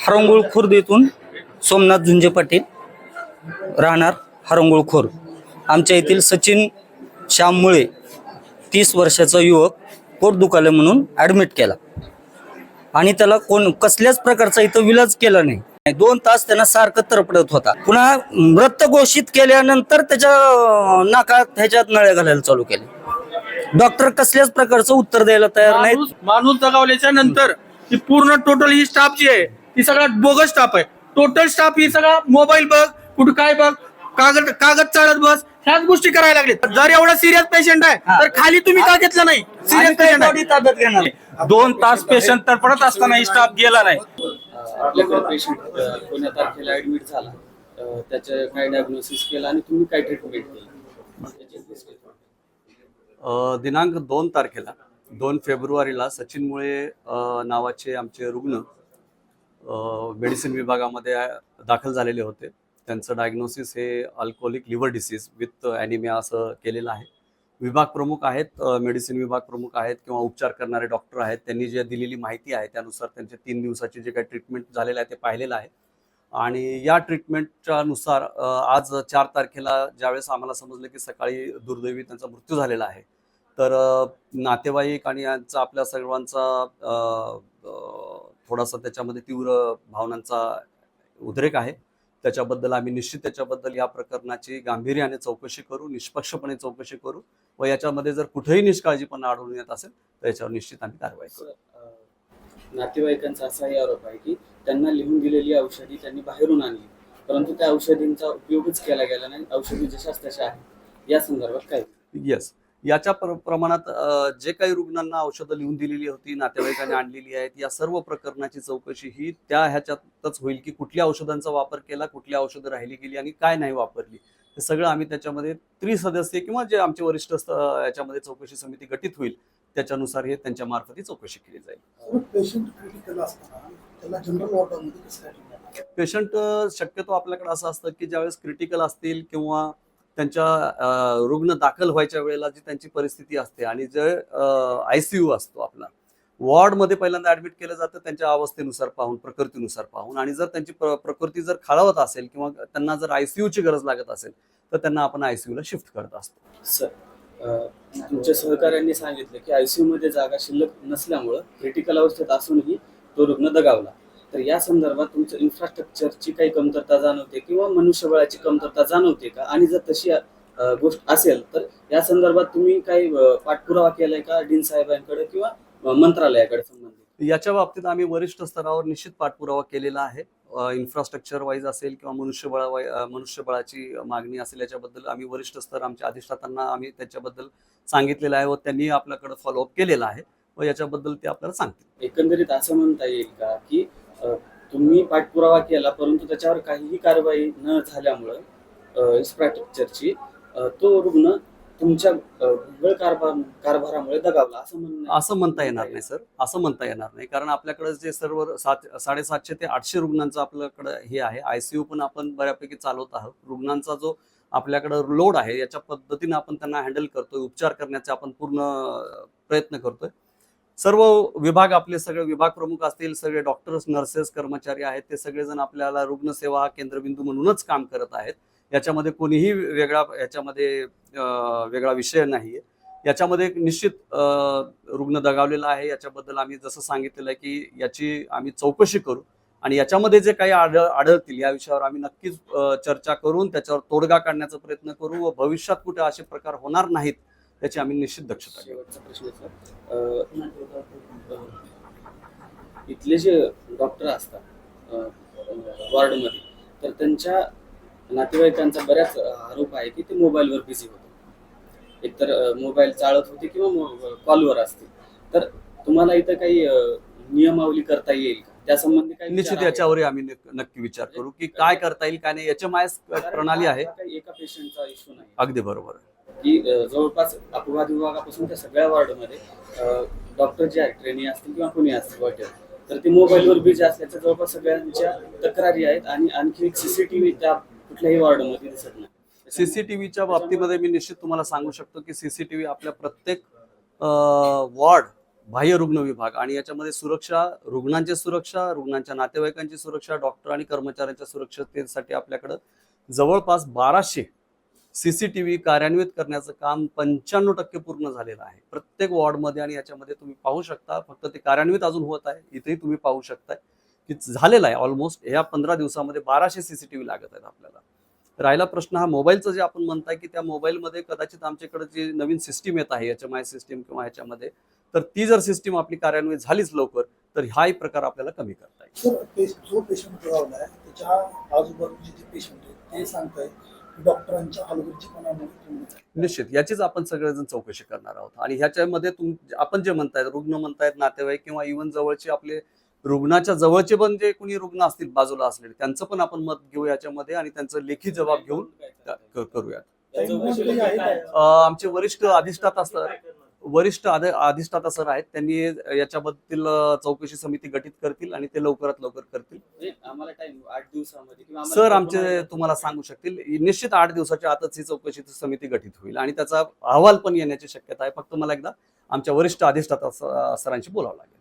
हरंगुळ खुर्द इथून सोमनाथ झुंजे पाटील राहणार हरंगुळ खोर आमच्या येथील सचिन श्याम मुळे तीस वर्षाचा युवक पोट दुखाले म्हणून ॲडमिट केला. आणि त्याला कोण कसल्याच प्रकारचा इथं विलाज केला नाही. दोन तास त्यांना सारखं तरपडत होता. पुन्हा मृत घोषित केल्यानंतर त्याच्या नाकात ह्याच्यात नळ्या घालायला चालू केले. डॉक्टर कसल्याच प्रकारचं उत्तर द्यायला तयार नाही माणूस दगावल्याच्या नंतर ही पूर्ण टोटल ही स्टाफ जी आहे ती सगळा बोगस स्टाफ आहे. टोटल स्टाफ ही सगळा मोबाईल बघ कुठं काय बघ कागद कागद चाळत बस ह्याच गोष्टी करायला लागले जर एवढा सिरियस पेशंट आहे तर खाली तुम्ही का घेतलं नाही? सिरियस पेशंट body ताब्यात घेणार. नाही. दोन तास पेशंट तडपडत असताना स्टाफ गेला नाही. आपल्याकडे पेशंट कोण्या तारखेला ऍडमिट झाला. अ, त्याचं काय डायग्नोसिस केलं आणि तुम्ही काय ट्रीटमेंट केली. अ, दिनांक दोन तारखेला दोन फेब्रुवारीला सचिन मुळे अ, नावाचे आमचे रुग्ण मेडिसिन विभागामध्ये दाखल झालेले होते. त्यांचं डायग्नोसिस हे alcoholic liver disease with anaemia असं केलेलं आहे. विभाग प्रमुख आहेत मेडिसिन विभाग प्रमुख आहेत किंवा उपचार करणारे डॉक्टर आहेत त्यांनी जे दिलेली माहिती आहे त्यानुसार त्यांचे तीन दिवसाची जे काही ट्रीटमेंट झालेलं आहे ते पाहिलेलं आहे. आणि या ट्रीटमेंटच्या नुसार आज चार तारखेला ज्यावेळेस आम्हाला समजलं की सकाळी दुर्दैवी त्यांचा मृत्यू झालेला आहे तर नातेवाईक आणि यांचा आपल्या सर्वांचा थोडासा त्याच्यामध्ये तीव्र भावनांचा उद्रेक आहे. त्याच्याबद्दल आम्ही निश्चित त्याच्याबद्दल या प्रकरणाची गांभीर्याने चौकशी करू निष्पक्षपणे चौकशी करू व याच्यामध्ये जर कुठेही निष्काळजीपणा आढळून येत असेल तर याच्यावर निश्चित आम्ही कारवाई करू. नातेवाईकांचा असाही आरोप आहे की त्यांना लिहून दिलेली औषधी त्यांनी बाहेरून आणली. परंतु त्या औषधींचा उपयोगच केला गेला नाही. औषधी जशाच तशा आहेत. या संदर्भात काय? येस याच्या प्र- प्रमाणात जे काही रुग्णांना औषधं लिहून दिलेली होती नातेवाईकांनी आणलेली आहेत या सर्व प्रकरणाची चौकशी ही त्या ह्याच्यातच होईल की कुठल्या औषधांचा वापर केला कुठली औषधं राहिली गेली आणि काय नाही वापरली. हे सगळं आम्ही त्याच्यामध्ये त्रिसदस्यीय किंवा जे आमचे वरिष्ठ याच्यामध्ये चौकशी समिती गठीत होईल त्याच्यानुसार हे त्यांच्या मार्फत ही चौकशी केली जाईल. क्रिटिकल त्याला जनरल वॉर्डमध्ये पेशंट शक्यतो आपल्याकडे असं असतं की ज्यावेळेस क्रिटिकल असतील किंवा त्यांच्या रुग्ण दाखल व्हायच्या वेळेला जी त्यांची परिस्थिती असते आणि जे आय सी यू असतो आपला वॉर्डमध्ये पहिल्यांदा ऍडमिट केलं जातं त्यांच्या अवस्थेनुसार पाहून प्रकृतीनुसार पाहून. आणि जर त्यांची प्र- प्रकृती जर खालावत असेल किंवा त्यांना जर आय ची गरज लागत असेल तर त्यांना आपण आय ला शिफ्ट करत असतो. सर तुमच्या सहकाऱ्यांनी सांगितलं की आयसीयू मध्ये जागा शिल्लक नसल्यामुळं क्रिटिकल अवस्थेत असूनही तो रुग्ण दगावला. तर या संदर्भात तुमचं इन्फ्रास्ट्रक्चरची काही कमतरता जाणवते किंवा मनुष्यबळाची कमतरता जाणवते का? आणि जर तशी गोष्ट असेल तर या संदर्भात तुम्ही काही पाठपुरावा केलाय का डीन साहेबांकडे किंवा मंत्रालयाकडे संबंधित? याच्या बाबतीत आम्ही वरिष्ठ स्तरावर निश्चित पाठपुरावा केलेला आहे. इन्फ्रास्ट्रक्चर वाईज असेल किंवा मनुष्यबळा वाई- मनुष्यबळाची मागणी असेल याच्याबद्दल आम्ही वरिष्ठ स्तर आमच्या अधिष्ठातांना आम्ही त्याच्याबद्दल सांगितलेलं आहे व त्यांनी आपल्याकडे फॉलोअप केलेला आहे व याच्याबद्दल ते आपल्याला सांगतील. एकंदरीत असं म्हणता येईल का की तुम्ही पाठपुरावा केला परंतु त्याच्यावर काहीही कारवाई न झाल्यामुळं इन्फ्रास्ट्रक्चरची तो रुग्ण तुमच्या अ, भोंगळ कारभार कारभारामुळे दगावला असं म्हणणं असं म्हणता येणार नाही सर. असं म्हणता येणार नाही. कारण आपल्याकडे जे सर्व सात साडेसातशे ते आठशे रुग्णांचं आपल्याकडे हे आहे. आयसीयू पण आपण बऱ्यापैकी चालवत आहोत. रुग्णांचा जो आपल्याकडं लोड आहे याच्या पद्धतीनं आपण त्यांना हँडल करतोय उपचार करण्याचा आपण पूर्ण प्रयत्न करतोय. सर्व विभाग आपले सगळे विभाग प्रमुख असतील सगळे डॉक्टर्स नर्सेस कर्मचारी आहेत ते सगळेजण आपल्याला रुग्णसेवा हा केंद्रबिंदू म्हणूनच काम करत आहेत. याच्यामध्ये कोणीही वेगळा याच्यामध्ये वेगळा विषय नाही आहे याच्यामध्ये एक निश्चित रुग्ण दगावलेला आहे. याच्याबद्दल आम्ही जसं सांगितलेलं आहे की याची आम्ही चौकशी करू आणि याच्यामध्ये जे काही आढळ आढळतील या विषयावर आम्ही नक्कीच चर्चा करून त्याच्यावर तोडगा काढण्याचा प्रयत्न करू व भविष्यात कुठे असे प्रकार होणार नाहीत याची आम्ही निश्चित दक्षता घेऊ. इथले जे डॉक्टर असतात वॉर्डमध्ये तर त्यांच्या नातेवाईकांचा बऱ्याच आरोप आहे की ते मोबाईलवर बिझी होते. एकतर मोबाईल चालत होते किंवा कॉलवर असते. तर तुम्हाला इथं काही नियमावली करता येईल का? त्या संबंधी काही निश्चित? याच्यावर आम्ही नक- नक्की विचार करू की काय करता येईल काय नाही याच्या मायस कारण प्रणाली आहे. एका पेशंटचा इश्यू नाही. अगदी बरोबर. की जवळपास अपवाद विभागापासून त्या सगळ्या वॉर्डमध्ये डॉक्टर जे आहेत ट्रेनी असतील किंवा कोणी असतील वाटेल. तर ते मोबाईलवर बिझी असल्याच्या जवळपास सगळ्यांच्या तक्रारी आहेत आणि आणखी एक सीसीटीव्ही त्या कुठल्याही वॉर्डमध्ये दिसत नाही. सीसीटीव्हीच्या बाबतीमध्ये मी निश्चित तुम्हाला सांगू शकतो की सीसीटीव्ही आपल्या प्रत्येक वॉर्ड बाह्य रुग्ण विभाग आणि याच्यामध्ये सुरक्षा रुग्णांची सुरक्षा रुग्णांच्या नातेवाईकांची सुरक्षा डॉक्टर आणि कर्मचाऱ्यांच्या सुरक्षतेसाठी आपल्याकडं जवळपास बाराशे सी सी टी व्ही कार्यान्वित करण्याचं काम पंच्याण्णव टक्के पूर्ण झालेलं आहे. प्रत्येक वॉर्डमध्ये आणि याच्यामध्ये तुम्ही पाहू शकता फक्त ते कार्यान्वित अजून होत आहे. इथेही तुम्ही पाहू शकताय की झालेलं आहे ऑलमोस्ट या पंधरा दिवसामध्ये बाराशे सी सी टी व्ही लागत आहेत आपल्याला. राहिला प्रश्न हा मोबाईलचं जे आपण म्हणताय की त्या मोबाईलमध्ये कदाचित आमच्याकडे जी नवीन सिस्टीम येत आहे याच्या माय सिस्टीम किंवा ह्याच्यामध्ये तर ती जर सिस्टीम आपली कार्यान्वित झालीच लवकर तर हाही प्रकार आपल्याला कमी करता येईल. जो पेशंट आहे त्याच्या आजूबाजूचे जे पेशंट आहेत ते सांगताय डॉक्टरांच्या हलगर्जीपणामुळे निश्चित. याचीच आपण सगळेजण चौकशी करणार आहोत. आणि ह्याच्यामध्ये तुम आपण जे म्हणतायत रुग्ण म्हणतायत नातेवाईक किंवा इव्हन जवळचे आपले रुग्णाच्या जवळचे पण जे कोणी रुग्ण असतील बाजूला असलेले त्यांचं पण आपण मत घेऊ याच्यामध्ये आणि त्यांचं लेखी जबाब घेऊन करूयात. आमचे वरिष्ठ अधिष्ठाता सर वरिष्ठ आध- अधिष्ठाता सर आहेत त्यांनी याच्याबद्दल चौकशी समिती गठीत करतील आणि ते लवकरात लवकर करतील. म्हणजे सर आमचे तुम्हाला सांगू शकतील निश्चित आठ दिवसाच्या आतच ही चौकशी समिती गठीत होईल आणि त्याचा अहवाल पण येण्याची शक्यता आहे. फक्त मला एकदा आमच्या वरिष्ठ अधिष्ठाता सरांशी बोलावं लागेल.